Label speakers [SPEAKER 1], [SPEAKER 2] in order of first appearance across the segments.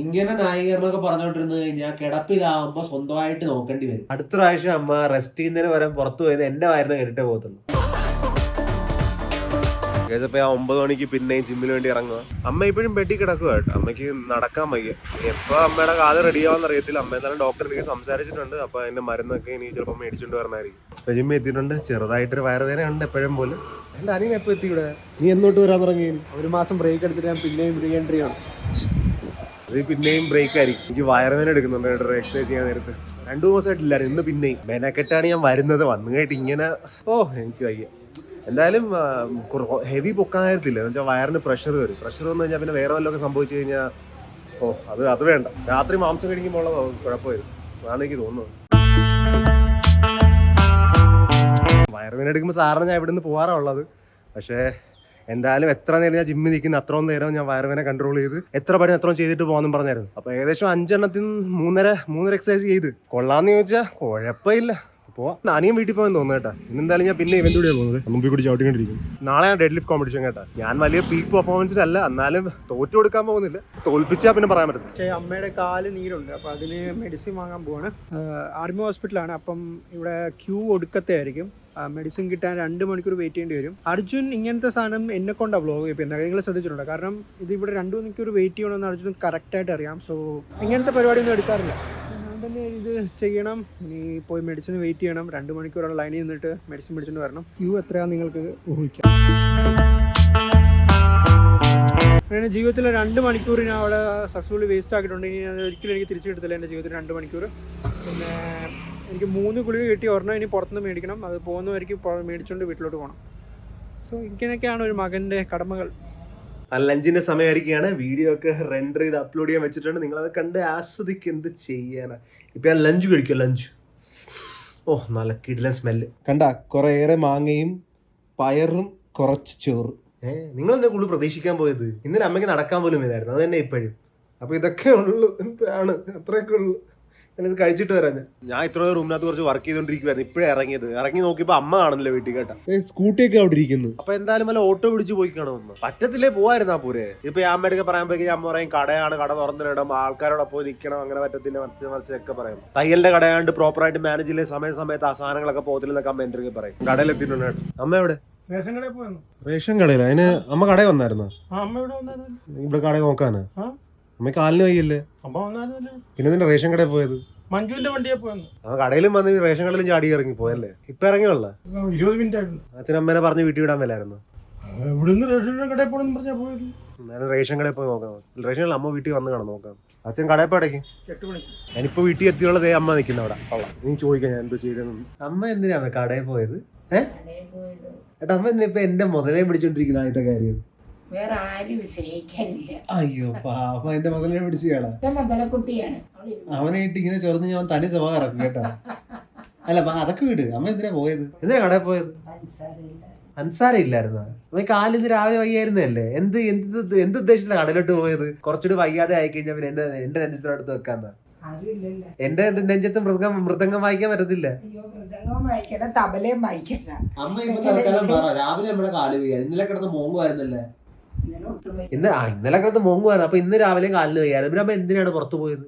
[SPEAKER 1] ഇങ്ങനെ ന്യായീകരണമൊക്കെ പറഞ്ഞോണ്ടിരുന്നു കഴിഞ്ഞാൽ കിടപ്പിലാവുമ്പോ സ്വന്തമായിട്ട് നോക്കേണ്ടി വരും. അടുത്ത പ്രാവശ്യം അമ്മ റെസ്റ്റ് ചെയ്യുന്നതിന് വരെ പുറത്തു പോയത് എന്റെ വയറിന് കേട്ടിട്ടേ പോകത്തുള്ളൂ. ഇപ്പൊ ആ ഒമ്പത് മണിക്ക് പിന്നെയും ജിമ്മിന് വേണ്ടി ഇറങ്ങുക അമ്മ ഇപ്പോഴും പെട്ടി കിടക്കുക കേട്ടോ. അമ്മയ്ക്ക് നടക്കാൻ വയ്യ. എപ്പോ അമ്മയുടെ കാൽ റെഡിയാവാന്ന് അറിയത്തില്ല. അമ്മ എന്നാലും ഡോക്ടർ എനിക്ക് സംസാരിച്ചിട്ടുണ്ട്. അപ്പൊ അതിന്റെ മരുന്നൊക്കെ ഇനി ചിലപ്പോൾ മേടിച്ചുകൊണ്ട് വരണമായിരിക്കും ഇപ്പൊ ജിമ്മിൽ എത്തിയിട്ടുണ്ട്. ചെറുതായിട്ടൊരു വയറുവേദന ഉണ്ട് എപ്പോഴും പോലും. എന്റെ അനിയൻ എപ്പോ എത്തി ഇവിടെ? നീ എന്നോട്ട് വരാൻ തുടങ്ങി
[SPEAKER 2] ഒരു മാസം ബ്രേക്ക് എടുത്തിട്ട് ഞാൻ പിന്നെയും റീ എൻട്രി ആണ്.
[SPEAKER 1] അത് പിന്നെയും ബ്രേക്ക് ആയിരിക്കും. എനിക്ക് വയറുവേന എടുക്കുന്നുണ്ട്. കേട്ടോ എക്സസൈസ് ചെയ്യാൻ നേരത്ത്. രണ്ടു ദിവസമായിട്ടില്ലായിരുന്നു ഇന്ന് പിന്നെയും. മെനക്കെട്ടാണ് ഞാൻ വരുന്നത്. വന്നു കഴിഞ്ഞിട്ട് ഇങ്ങനെ ഓ എനിക്ക് വയ്യ. എന്തായാലും ഹെവി പൊക്കാൻ നേരത്തില്ല. എന്ന് വെച്ചാൽ വയറിന് പ്രഷർ വരും. പ്രഷർ വന്നു കഴിഞ്ഞാൽ പിന്നെ വേറെ വല്ലതൊക്കെ സംഭവിച്ചു കഴിഞ്ഞാൽ ഓ അത് അത് വേണ്ട. രാത്രി മാംസം കഴിക്കുമ്പോൾ ഉള്ള കുഴപ്പമായിരുന്നു അതാണ് എനിക്ക് തോന്നുന്നത്. വയറുവേന എടുക്കുമ്പോൾ സാറിന് ഞാൻ ഇവിടുന്ന് പോകാറാണ് ഉള്ളത്. പക്ഷേ എന്തായാലും എത്ര നേരം ഞാൻ ജിമ്മിൽ നിൽക്കുന്ന അത്രയും നേരം ഞാൻ വയറുവേന കൺട്രോൾ ചെയ്ത് എത്ര പണി അത്രയും ചെയ്തിട്ട് പോകാമെന്നും പറഞ്ഞായിരുന്നു. അപ്പൊ ഏകദേശം അഞ്ചെണ്ണത്തിൽ നിന്ന് മൂന്നര മൂന്നര എക്സസൈസ് ചെയ്ത്. കൊള്ളാന്ന് ചോദിച്ചാൽ കുഴപ്പമില്ല. പോവാം അനിയും വീട്ടിൽ പോകാൻ തോന്നുന്നു കേട്ടാ. ഇന്നെന്തായാലും ഞാൻ പിന്നെ ഇവന്റ് കൂടിയാണ് പോകുന്നത്. മുമ്പിൽ കൂടി ചവിട്ടിക്കൊണ്ടിരിക്കും. നാളെ ഞാൻ ഡെഡ് ലിഫ്റ്റ് കോമ്പറ്റീഷൻ കേട്ടാ. ഞാൻ വലിയ പീക്ക് പെർഫോമൻസിലല്ല എന്നാലും തോറ്റു കൊടുക്കാൻ പോകുന്നില്ല. തോൽപ്പിച്ചാൽ പിന്നെ പറയാൻ പറ്റും
[SPEAKER 2] പക്ഷേ അമ്മയുടെ കാൽ നീരുണ്ട്. അപ്പോൾ അതിന് മെഡിസിൻ വാങ്ങാൻ പോവാണ്. ആർമി ഹോസ്പിറ്റലാണ് അപ്പം ഇവിടെ ക്യൂ ഒടുക്കത്തെ ആയിരിക്കും. മെഡിസിൻ കിട്ടാൻ രണ്ട് മണിക്കൂർ വെയിറ്റ് ചെയ്യേണ്ടി വരും. അർജുൻ ഇങ്ങനത്തെ സാധനം എന്നെ കൊണ്ടാണ് ബ്ലോഗ് ചെയ്യുന്നത് നിങ്ങൾ ശ്രദ്ധിച്ചിട്ടുണ്ടോ? കാരണം ഇത് ഇവിടെ രണ്ട് മണിക്കൂർ വെയിറ്റ് ചെയ്യണമെന്ന് അർജുൻ കറക്റ്റായിട്ട് അറിയാം. സോ ഇങ്ങനത്തെ പരിപാടി ഒന്നും എടുക്കാറില്ല തന്നെ ഇത് ചെയ്യണം. നീ പോയി മെഡിസിൻ വെയിറ്റ് ചെയ്യണം. രണ്ട് മണിക്കൂറോളം ലൈനിൽ നിന്നിട്ട് മെഡിസിൻ പിടിച്ചിട്ട് വരണം. ക്യൂ എത്രയാണെന്ന് നിങ്ങൾക്ക് ഊഹിക്കാം. അങ്ങനെ ജീവിതത്തിലെ രണ്ട് മണിക്കൂർ ഞാൻ അവിടെ സക്സസ്ഫുള്ളി വേസ്റ്റ് ആക്കിയിട്ടുണ്ട്. ഇനി അത് ഒരിക്കലും എനിക്ക് തിരിച്ചു കിട്ടത്തില്ല എന്റെ ജീവിതത്തിൽ രണ്ട് മണിക്കൂർ. പിന്നെ എനിക്ക് മൂന്ന് ഗുളിക കിട്ടി ഒരെണ്ണം ഇനി പുറത്തുനിന്ന് മേടിക്കണം. അത് പോകുന്നവർക്ക് മേടിച്ചുകൊണ്ട് വീട്ടിലോട്ട് പോകണം സോ ഇങ്ങനെയൊക്കെയാണ് ഒരു മകന്റെ കടമകൾ.
[SPEAKER 1] ലഞ്ചിന്റെ സമയമായിരിക്കുകയാണ് വീഡിയോ ഒക്കെ റെൻഡർ ചെയ്ത് അപ്ലോഡ് ചെയ്യാൻ വെച്ചിട്ടുണ്ട്. നിങ്ങൾ അത് കണ്ട് ആസ്വദിക്ക് എന്ത് ചെയ്യാനാ? ഇപ്പൊ ഞാൻ ലഞ്ച് കഴിക്കുക ലഞ്ച് ഓ നല്ല കിടിലൻ സ്മെല്ല് കണ്ട കുറേയേറെ മാങ്ങയും പയറും കുറച്ച് ചോറ്. ഏഹ് നിങ്ങൾ എന്താ കൂടുതൽ പ്രതീക്ഷിക്കാൻ പോയത്? ഇന്നലെ അമ്മയ്ക്ക് നടക്കാൻ പോലും ഇതായിരുന്നു അത് തന്നെ ഇപ്പോഴും. അപ്പൊ ഇതൊക്കെ ഉള്ളു. എന്താണ്? അത്രയൊക്കെ ഉള്ളു. ഞാനിത് കഴിച്ചിട്ട് വരാം ഞാൻ. ഞാൻ ഇത്ര റൂമിനകത്ത് കുറച്ച് വർക്ക് ചെയ്തോണ്ടിരിക്കുവായിരുന്നു. ഇപ്പോഴേ ഇറങ്ങിയത്. ഇറങ്ങി നോക്കിയപ്പോ അമ്മ കാണുന്നില്ല വീട്ടിൽ കേട്ടാ. സ്കൂട്ടിയൊക്കെ അവിടെ ഇരിക്കുന്നു. അപ്പൊ എന്തായാലും വല്ല ഓട്ടോ പിടിച്ച് പോയി കാണുമെന്ന് പറ്റത്തില്ലേ പോവായിരുന്നാ പോരെ? ഇപ്പൊ ഞാൻ പറയാൻ പറയുമ്പോഴേക്കും അമ്മ പറയും കടയാണ് കട തുറന്നിടണം പോയി നിൽക്കണം അങ്ങനെ പറ്റത്തില്ല. മറിച്ച് മറിച്ചൊക്കെ പറയും. തയ്യലിന്റെ കടയാണ്ട് പ്രോപ്പർ ആയിട്ട് മാനേജ് ചെയ്യില്ല സമയ സമയത്ത് ആ സാധനങ്ങളൊക്കെ പോകത്തില്ലെന്നൊക്കെ അമ്മ എന്റെ പറയും. കടയിലെത്തിയിട്ടുണ്ട് അമ്മ എവിടെ?
[SPEAKER 2] റേഷൻ കടയിൽ പോയിരുന്നു.
[SPEAKER 1] റേഷൻ കടയിൽ അതിന് അമ്മ കടയിൽ വന്നായിരുന്നോ?
[SPEAKER 2] ആ അമ്മ ഇവിടെ വന്നായിരുന്നു.
[SPEAKER 1] ഇവിടെ കടയിൽ നോക്കാനാ? അമ്മ കാലിന് വയ്യല്ലേ?
[SPEAKER 2] അമ്മ
[SPEAKER 1] പിന്നെ നിന്റെ റേഷൻ കടയിൽ പോയത്?
[SPEAKER 2] മഞ്ജുവിന്റെ വണ്ടിയെ പോയത്
[SPEAKER 1] ആ കടയിലും വന്ന് റേഷൻ കടയിലും ചാടി ഇറങ്ങി പോയല്ലേ? ഇപ്പൊ ഇറങ്ങിയുള്ള
[SPEAKER 2] ഇരുപത് മിനിറ്റ് അച്ഛൻ
[SPEAKER 1] അച്ഛനമ്മേനെ പറഞ്ഞ് വീട്ടിൽ വിടാൻ മേലായിരുന്നു?
[SPEAKER 2] ഇവിടുന്ന് റേഷൻ കടയിൽ പോകണമെന്ന് പറഞ്ഞാ പോയത്.
[SPEAKER 1] എന്നാലും റേഷൻ കടയിൽ പോയി നോക്കാം. റേഷൻ കടയിൽ അമ്മ വീട്ടിൽ വന്ന് കാണാം നോക്കാം. അച്ഛൻ കടയിൽ പോടേക്ക്
[SPEAKER 2] എട്ട് മണിക്ക്.
[SPEAKER 1] ഞാനിപ്പോ വീട്ടിൽ എത്തിയുള്ളത് അമ്മ നിൽക്കുന്ന അവിടെ. കൊള്ളാം. നീ ചോദിക്കാം ഞാൻ എന്തോ ചെയ്തെന്ന്. അമ്മ എന്തിനാ അമ്മ കടയിൽ പോയത്? ഏഹ് ഏട്ടാ അമ്മ എന്തിനാ ഇപ്പൊ എന്റെ മുതലേ പിടിച്ചോണ്ടിരിക്കുന്ന ആദ്യത്തെ കാര്യം?
[SPEAKER 3] വേറെ ആരും വിശ്രയിക്കാനില്ല
[SPEAKER 1] അയ്യോ പാപ്പ എന്റെ മുതലേ പിടിച്ചു കേളാ.
[SPEAKER 3] ഇപ്പൊ മുതലക്കുട്ടിയാണ്.
[SPEAKER 1] അവനായിട്ട് ഇങ്ങനെ ചൊറന്ന് ഞാൻ തനി സ്വഭാവം ഇറക്കും കേട്ടോ. അല്ല അതൊക്കെ വിട്. അമ്മ എന്തിനാ പോയത്? എന്തിനാ കടയിൽ പോയത്? അൻസാര ഇല്ലായിരുന്ന അമ്മ കാലിന്ന് രാവിലെ വയ്യായിരുന്നല്ലേ എന്ത് എന്ത് എന്ത് ഉദ്ദേശത്തിലാണ് കടലോട്ട് പോയത്? കുറച്ചുകൂടി വയ്യാതെ ആയി കഴിഞ്ഞാൽ പിന്നെ എന്റെ എന്റെ നെഞ്ചത്തിനടുത്ത് വെക്കാന്ന.
[SPEAKER 3] ആരും ഇല്ലല്ലോ
[SPEAKER 1] എന്റെ നെഞ്ചത്ത് മൃഗം മൃദംഗം വായിക്കാൻ പറ്റത്തില്ല.
[SPEAKER 3] തബലയും വായിക്കണ്ട.
[SPEAKER 1] അമ്മ
[SPEAKER 3] ഇപ്പൊ തൽക്കാലം പറ.
[SPEAKER 1] രാവിലെ നമ്മുടെ കാൽ വയ്യ ഇന്നലെ കിടന്ന് മോങ്ങുമായിരുന്നല്ലേ. ഇന്ന് ആ ഇന്നലെ കിടന്ന് മോങ്ങുവായിരുന്നു അപ്പൊ ഇന്ന് രാവിലെ കാലിന് വയ്യായിരുന്നു. പിന്നെ അമ്മ എന്തിനാണ് പുറത്തു പോയത്?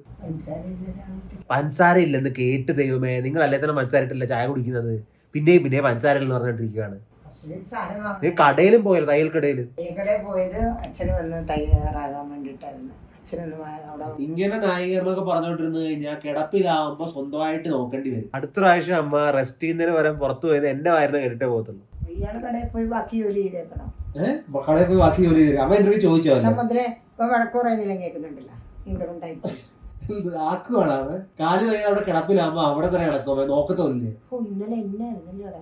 [SPEAKER 1] പഞ്ചസാര ഇല്ലെന്ന് കേട്ട് ദൈവമേ നിങ്ങൾ അല്ലേ തന്നെ പഞ്ചസാര ചായ കുടിക്കുന്നത്? പിന്നെയും പിന്നെ പഞ്ചസാര എന്ന് പറഞ്ഞിട്ടിരിക്കുകയാണ് കടയിലും പോയല്ലോ തയ്യൽ കടയിൽ
[SPEAKER 3] പോയത് അച്ഛന് വന്ന് തയ്യാറാകാൻ വേണ്ടിട്ടായിരുന്നു
[SPEAKER 1] ഇങ്ങനെ ന്യായീകരണമൊക്കെ പറഞ്ഞോണ്ടിരുന്നു കഴിഞ്ഞാൽ കിടപ്പിലാവുമ്പോ സ്വന്തമായിട്ട് നോക്കേണ്ടി വരും. അടുത്ത പ്രാവശ്യം അമ്മ റെസ്റ്റ് ചെയ്യുന്നതിന് വരെ പുറത്തു പോയത് എന്റെ വയറിന് കേട്ടിട്ടേ പോകത്തുള്ളൂ.
[SPEAKER 3] ഇയാൾ കടയിൽ പോയി ബാക്കി ജോലി ചെയ്തേക്കണം.
[SPEAKER 1] കടയിൽ പോയി ബാക്കി ജോലി ചെയ്തു അമ്മ എന്റെ ചോദിച്ചോ
[SPEAKER 3] മുതലേ ഇപ്പൊ വഴക്ക് പറയുന്നില്ല കേൾക്കുന്നുണ്ടല്ലോ. ഇവിടെ ഉണ്ടായി
[SPEAKER 1] ആക്കുവാണ് കാൽ വയ്യ അവിടെ കിടപ്പിലാവുമ്പോ അവിടെ തന്നെ കിടക്കും. നോക്കത്തില്ലേ
[SPEAKER 3] ഓ ഇന്നലെ എന്നായിരുന്നല്ലോടാ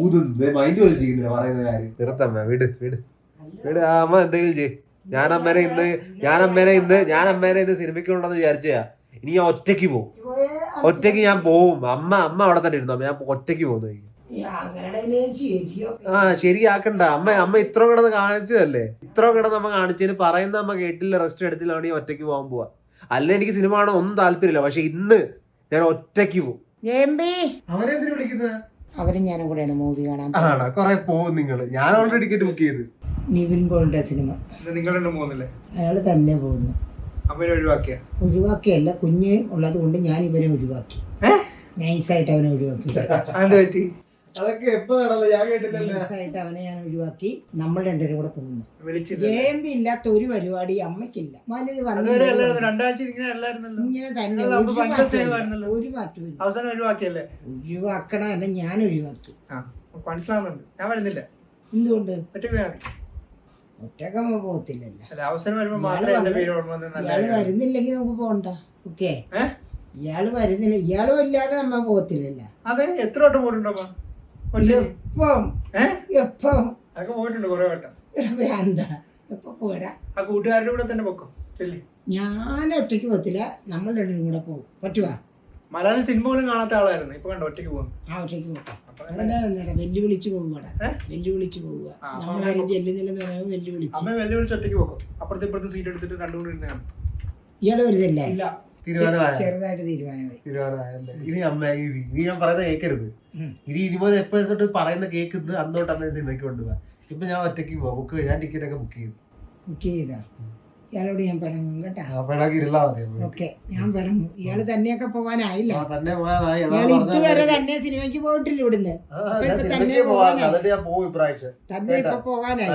[SPEAKER 1] ഊതുന്നത് മൈൻഡ് പോലും ചെയ്യുന്നില്ല പറയുന്ന കാര്യം. നിർത്തമ്മ വിട് വിട്. വിട് ആ അമ്മ എന്തെങ്കിലും ചെയ് ഞാൻ അമ്മേനെ ഇന്ന് ഞാൻ അമ്മേനെ ഇന്ന് ഞാൻ അമ്മേനെ ഇന്ന് സിനിമയ്ക്ക് ഉണ്ടെന്ന് വിചാരിച്ചാ ഇനി ഞാൻ ഒറ്റയ്ക്ക് പോകും ഒറ്റയ്ക്ക് ഞാൻ പോവും. അമ്മ അമ്മ അവിടെ തന്നെ ഇരുന്നു. ഞാൻ ഒറ്റയ്ക്ക് പോകുന്നു. ആ ശരിയാക്കണ്ട. അമ്മ അമ്മ ഇത്ര കിടന്ന് കാണിച്ചതല്ലേ? ഇത്ര കിടന്ന് അമ്മ കാണിച്ചതിന് പറയുന്ന അമ്മ കേട്ടില്ല റെസ്റ്റ് എടുത്തില്ല അവിടെ ഒറ്റയ്ക്ക് പോകാൻ പോവാ. അല്ല എനിക്ക് സിനിമ കാണാൻ ഒന്നും താല്പര്യമില്ല. പക്ഷെ ഇന്ന് ഞാൻ ഒറ്റയ്ക്ക് പോകും
[SPEAKER 3] അവരും ഞാനും കൂടെയാണ് മൂവി കാണാൻ
[SPEAKER 1] ആണോ? കൊറേ പോകും നിങ്ങൾ ഞാൻ ഓൾറെഡി ടിക്കറ്റ് ബുക്ക് ചെയ്ത്.
[SPEAKER 3] നിവിൻ പോളിന്റെ സിനിമ
[SPEAKER 2] നിങ്ങൾ രണ്ടും പോകുന്നില്ലേ?
[SPEAKER 3] അയാൾ തന്നെ പോകുന്നു.
[SPEAKER 2] ഒഴിവാക്കിയ?
[SPEAKER 3] ഒഴിവാക്കിയല്ല കുഞ്ഞ് ഉള്ളത് കൊണ്ട് ഞാൻ ഇവരെ ഒഴിവാക്കി. നൈസായിട്ട് അവനെ ഒഴിവാക്കി.
[SPEAKER 1] അതൊക്കെ എപ്പോ നടന്നത് ഞാൻ കേട്ടില്ലല്ലോ.
[SPEAKER 3] അവനെ ഞാൻ ഒഴിവാക്കി. നമ്മൾ രണ്ടുപേരും കൂടെ പോകുന്നു. ജെ എം പി ഇല്ലാത്ത ഒരു പരിപാടി അമ്മയ്ക്കില്ല. വലുത്
[SPEAKER 2] ഇങ്ങനെ
[SPEAKER 3] തന്നെ ഒരു മാറ്റവും.
[SPEAKER 2] അവസാനം ഒഴിവാക്കിയല്ലേ?
[SPEAKER 3] ഒഴിവാക്കണമല്ല ഞാൻ ഒഴിവാക്കി.
[SPEAKER 2] മനസ്സിലാവുന്നുണ്ട്. ഞാൻ വരുന്നില്ല.
[SPEAKER 3] എന്തുകൊണ്ട്? ഒറ്റക്കമ്മ പോകത്തില്ലല്ലോ.
[SPEAKER 2] അവസരം വരുമ്പോ ഇയാൾ.
[SPEAKER 3] വരുന്നില്ലെങ്കിൽ നമുക്ക് പോകണ്ട. ഓക്കെ? ഇയാൾ വരുന്നില്ല. ഇയാളും ഇല്ലാതെ നമ്മ പോകത്തില്ലല്ലോ.
[SPEAKER 2] അതെ എത്ര വട്ടം പോയിട്ടുണ്ടോ
[SPEAKER 3] എപ്പം?
[SPEAKER 2] അതൊക്കെ പോയിട്ടുണ്ട് കുറെ വട്ടം.
[SPEAKER 3] ഭ്രാന്ത. എപ്പോ പോരാ?
[SPEAKER 2] ആ കൂട്ടുകാരുടെ കൂടെ തന്നെ പൊക്കോ? ചെല്ലി.
[SPEAKER 3] ഞാൻ ഒറ്റയ്ക്ക് പോകത്തില്ല. നമ്മൾ രണ്ടും കൂടെ പോകും. പറ്റുവാ?
[SPEAKER 2] മലയാളം സിനിമ പോലും കാണാത്ത ആളായിരുന്നു. ഇപ്പൊ കണ്ടോ ഒറ്റയ്ക്ക് പോകും
[SPEAKER 3] ആ ഒറ്റയ്ക്ക് പോകാം അതന്നെ വെല്ലുവിളിച്ച് പോവുകട? വെല്ലുവിളിച്ച് പോവുക നമ്മളാരും ചെല്ലുന്നില്ലെന്ന് പറയുമ്പോൾ വെല്ലുവിളിച്ച്.
[SPEAKER 2] അമ്മ വെല്ലുവിളിച്ച് ഒറ്റയ്ക്ക് പോകും അപ്പുറത്തെ ഇപ്പുറത്തെ സീറ്റ് എടുത്തിട്ട് കണ്ടുകൊണ്ടിരുന്ന
[SPEAKER 3] ഇയാൾ വരുന്നില്ലേ
[SPEAKER 2] ഇല്ല.
[SPEAKER 3] ചെറുതായിട്ട് തീരുമാനമായി.
[SPEAKER 1] തീരുമാനമായല്ലേ? ഇനി അമ്മ ഇനി ഇനി ഞാൻ പറയുന്നത് കേൾക്കരുത്. ഇനി ഇനിമോൻ എപ്പോ തൊട്ട് പറയുന്ന കേൾക്കുന്നത് അന്നോട്ട് അമ്മ സിനിമയ്ക്ക് കൊണ്ടുപോവാ. ഇപ്പൊ ഞാൻ ഒറ്റയ്ക്ക് പോവാം. ബുക്ക് ഞാൻ ടിക്കറ്റ് ഒക്കെ ബുക്ക് ചെയ്തു.
[SPEAKER 3] ബുക്ക് ചെയ്താ? ഇയാളോട് ഞാൻ പിണങ്ങും കേട്ടാ. ഓക്കെ ഞാൻ പിണങ്ങും. ഇയാൾ തന്നെയൊക്കെ പോകാനായില്ല?
[SPEAKER 1] ആ, തന്നെ പോയാതായി അതാ
[SPEAKER 3] ഇയാൾ
[SPEAKER 1] പറഞ്ഞത്.
[SPEAKER 3] ഇതുവരെ തന്നെ സിനിമയ്ക്ക് പോയിട്ടില്ല ഇവിടുന്ന്. തന്നെ ഇപ്പൊ പോകാനായി.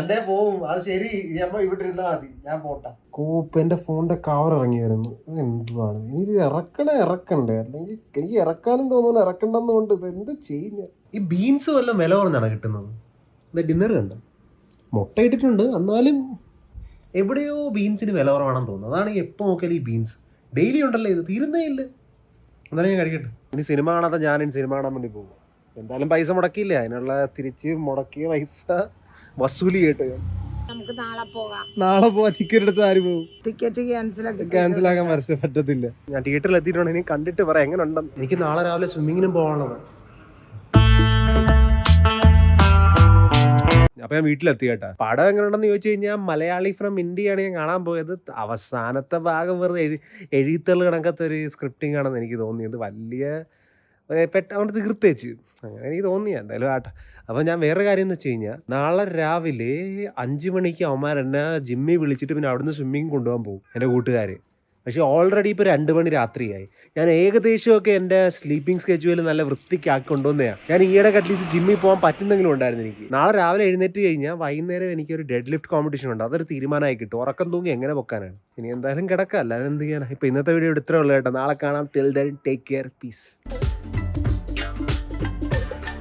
[SPEAKER 1] കോപ്പ് എന്റെ ഫോണിന്റെ കവർ ഇറങ്ങി വരുന്നു എന്തുവാണ്? എനിക്ക് ഇറക്കണേ ഇറക്കണ്ടേ? അല്ലെങ്കിൽ എനിക്ക് ഇറക്കാനും തോന്നുന്നു. ഇറക്കണ്ടെന്നുകൊണ്ട് ഇത് എന്ത് ചെയ്യുന്ന ഈ ബീൻസ് വല്ല വില കുറഞ്ഞാണ് കിട്ടുന്നത്? ഡിന്നർ കണ്ടോ? മുട്ട ഇട്ടിട്ടുണ്ട്. എന്നാലും എവിടെയോ ബീൻസിന് വില കുറവാണെന്ന് തോന്നുന്നു. അതാണ് എപ്പോൾ നോക്കിയാലും ഈ ബീൻസ് ഡെയിലി ഉണ്ടല്ലേ ഇത്. തീരുന്നേ ഇല്ല. എന്നാലും ഞാൻ കഴിക്കട്ടെ ഇനി സിനിമ കാണാതെ ഞാൻ ഇനി സിനിമ കാണാൻ വേണ്ടി പോകും എന്തായാലും പൈസ മുടക്കിയില്ല? അതിനുള്ള തിരിച്ച് മുടക്കിയ പൈസ വസൂലി ചെയ്യട്ടെ ഞാൻ.
[SPEAKER 3] നമുക്ക് നാളെ പോകാം.
[SPEAKER 1] നാളെ പോവാ ടിക്കറ്റ് എടുത്ത് ആര് പോകും
[SPEAKER 3] ടിക്കറ്റ് ക്യാൻസൽ
[SPEAKER 1] ക്യാൻസൽ ആക്കാൻ പറ്റത്തില്ല. ഞാൻ തിയേറ്ററിൽ എത്തിയിട്ടുണ്ടെങ്കിൽ ഇനി കണ്ടിട്ട് പറയാം. എങ്ങനെ ഉണ്ടെന്ന് എനിക്ക് നാളെ രാവിലെ സ്വിമ്മിങ്ങിനും പോകാനുള്ളത്. അപ്പൊ ഞാൻ വീട്ടിലെത്തി കേട്ടാ. പടം എങ്ങനെ ഉണ്ടെന്ന് ചോദിച്ചു കഴിഞ്ഞാൽ മലയാളി ഫ്രം ഇന്ത്യയാണ് ഞാൻ കാണാൻ പോയത്. അവസാനത്തെ ഭാഗം വെറുതെ എഴു എഴുത്തള്ളു കണക്കത്തെ ഒരു സ്ക്രിപ്റ്റിംഗ് ആണെന്ന് എനിക്ക് തോന്നിയത് വലിയ പെട്ട അവിടെ തീർത്ത് വെച്ച് അങ്ങനെ എനിക്ക് തോന്നി എന്തായാലും ആട്ടെ. അപ്പോൾ ഞാൻ വേറെ കാര്യം എന്ന് വെച്ച് കഴിഞ്ഞാൽ നാളെ രാവിലെ അഞ്ച് മണിക്ക് അവന്മാർ എന്നെ ജിമ്മിൽ വിളിച്ചിട്ട് പിന്നെ അവിടുന്ന് സ്വിമ്മിങ് കൊണ്ടുപോകാൻ പോകും എന്റെ കൂട്ടുകാർ പക്ഷേ ഓൾറെഡി ഇപ്പോൾ രണ്ട് മണി രാത്രിയായി. ഞാൻ ഏകദേശമൊക്കെ എന്റെ സ്ലീപ്പിംഗ് സ്കെഡ്യൂൾ നല്ല വൃത്തിക്കാക്കി കൊണ്ടുവന്നതാണ് ഞാൻ ഈയിടെ അറ്റ്ലീസ്റ്റ് ജിമ്മിൽ പോകാൻ പറ്റുന്നെങ്കിലും ഉണ്ടായിരുന്നു എനിക്ക്. നാളെ രാവിലെ എഴുന്നേറ്റ് കഴിഞ്ഞാൽ വൈകുന്നേരം എനിക്കൊരു ഡെഡ് ലിഫ്റ്റ് കോമ്പറ്റീഷൻ ഉണ്ട്. അതൊരു തീരുമാനമായി കിട്ടും. ഉറക്കം തൂങ്ങി എങ്ങനെ പൊക്കാനാണ്. ഇനി എന്തായാലും കിടക്കാം. അല്ലാതെ എന്ത് ചെയ്യാനാണ് ഇപ്പോൾ ഇന്നത്തെ വീഡിയോ ഇത്രേ ഉള്ളൂ കേട്ടോ. നാളെ കാണാം. Till then take care peace